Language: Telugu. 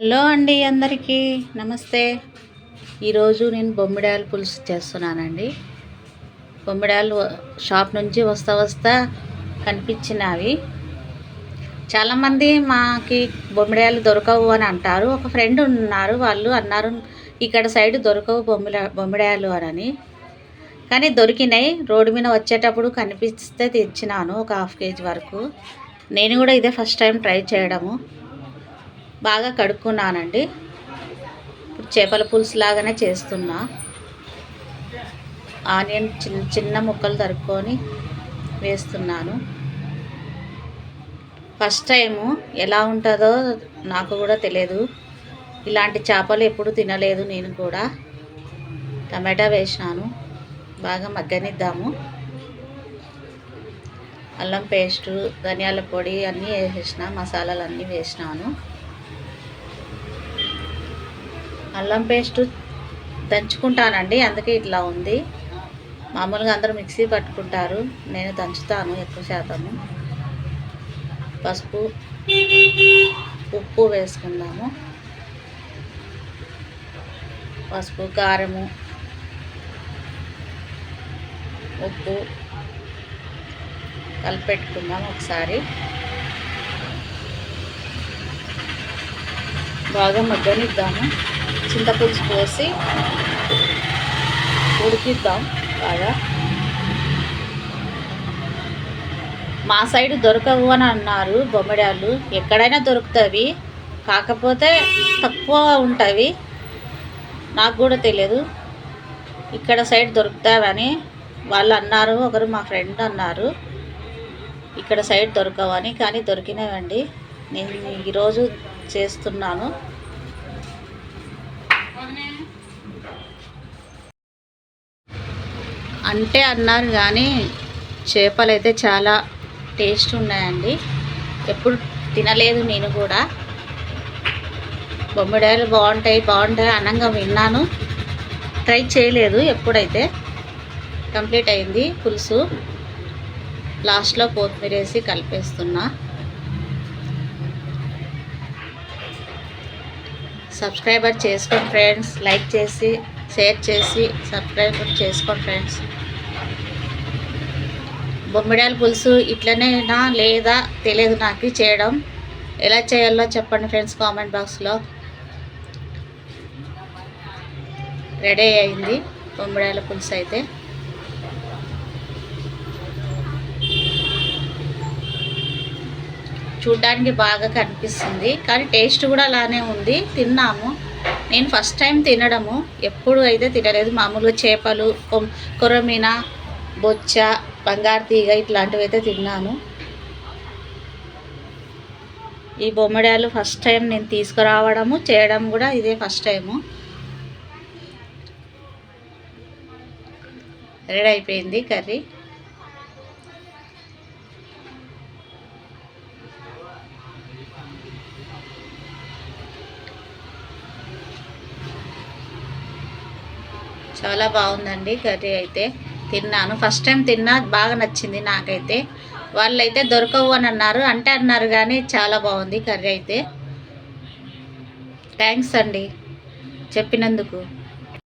హలో అండి అందరికీ నమస్తే. ఈరోజు నేను బొమ్మిడాయల పులుసు చేస్తున్నానండి. బొమ్మిడాయలు షాప్ నుంచి వస్తా వస్తా కనిపించినవి. చాలామంది మాకి బొమ్మిడాయలు దొరకవు అని అంటారు. ఒక ఫ్రెండ్ ఉన్నారు వాళ్ళు అన్నారు ఇక్కడ సైడ్ దొరకవు బొమ్మిడా బొమ్మిడాయలు అని కానీ దొరికినాయి. రోడ్డు మీద వచ్చేటప్పుడు కనిపిస్తే తెచ్చినాను ఒక హాఫ్ కేజీ వరకు. నేను కూడా ఇదే ఫస్ట్ టైం ట్రై చేయడము. బాగా కడుక్కున్నానండి. ఇప్పుడు చేపల పులుసు లాగానే చేస్తున్నా. ఆనియన్ చిన్న చిన్న ముక్కలు తరుక్కొని వేస్తున్నాను. ఫస్ట్ టైము ఎలా ఉంటుందో నాకు కూడా తెలియదు ఇలాంటి చేపలు ఎప్పుడు తినలేదు నేను కూడా. టమాటా వేసినాను. బాగా మగ్గనిద్దాము. అల్లం పేస్టు ధనియాల పొడి అన్నీ వేసేసిన మసాలాలు అన్నీ వేసినాను. అల్లం పేస్టు దంచుకుంటానండి అందుకే ఇట్లా ఉంది. మామూలుగా అందరూ మిక్సీ పట్టుకుంటారు నేను దంచుతాను ఎక్కువ శాతము. పసుపు ఉప్పు వేసుకుందాము. పసుపు కారము ఉప్పు కలిపెట్టుకుందాం ఒకసారి. బాగా మగ్గనిద్దాము. చింతపులుసు పోసి ఉడికిద్దాం బాగా. మా సైడ్ దొరకవు అని అన్నారు బొమ్మడాలు. ఎక్కడైనా దొరుకుతాయి కాకపోతే తక్కువ ఉంటాయి నాకు కూడా తెలియదు. ఇక్కడ సైడ్ దొరుకుతావని వాళ్ళు అన్నారు ఒకరు మా ఫ్రెండ్ అన్నారు. ఇక్కడ సైడ్ దొరకవని కానీ దొరికినవండి. నేను ఈరోజు చేస్తున్నాను. అంటే అన్నారు కానీ చేపలు అయితే చాలా టేస్ట్ ఉన్నాయండి. ఎప్పుడు తినలేదు నేను కూడా. బొమ్మిడాయలు బాగుంటాయి బాగుంటాయి అనంగా విన్నాను. ట్రై చేయలేదు ఎప్పుడైతే. కంప్లీట్ అయింది పులుసు. లాస్ట్లో కొత్తిమీర వేసి కలిపేస్తున్నా. సబ్స్క్రైబర్ చేసుకోండి ఫ్రెండ్స్. లైక్ చేసి షేర్ చేసి సబ్స్క్రైబర్ చేసుకోండి ఫ్రెండ్స్. బొమ్మిడాయల పులుసు ఇట్లనేనా లేదా తెలియదు నాకు చేయడం. ఎలా చేయాలో చెప్పండి ఫ్రెండ్స్ కామెంట్ బాక్స్లో. రెడీ అయింది బొమ్మిడాయల పులుసు అయితే చూడ్డానికి బాగా కనిపిస్తుంది. కానీ టేస్ట్ కూడా అలానే ఉంది. తిన్నాము. నేను ఫస్ట్ టైం తినడము. ఎప్పుడు అయితే తినలేదు. మామూలుగా చేపలు కొరమీన బొచ్చ బంగారు తీగ ఇట్లాంటివి అయితే తిన్నాను. ఈ బొమ్మడాలు ఫస్ట్ టైం నేను తీసుకురావడము చేయడం కూడా ఇదే ఫస్ట్ టైము. రెడీ అయిపోయింది కర్రీ. చాలా బాగుందండి కర్రీ అయితే. తిన్నాను. ఫస్ట్ టైం తిన్నా బాగా నచ్చింది నాకైతే. వాళ్ళైతే దొరకవు అని అన్నారు. అంటే అన్నారు కానీ చాలా బాగుంది కర్రీ అయితే. థ్యాంక్స్ అండి చెప్పినందుకు.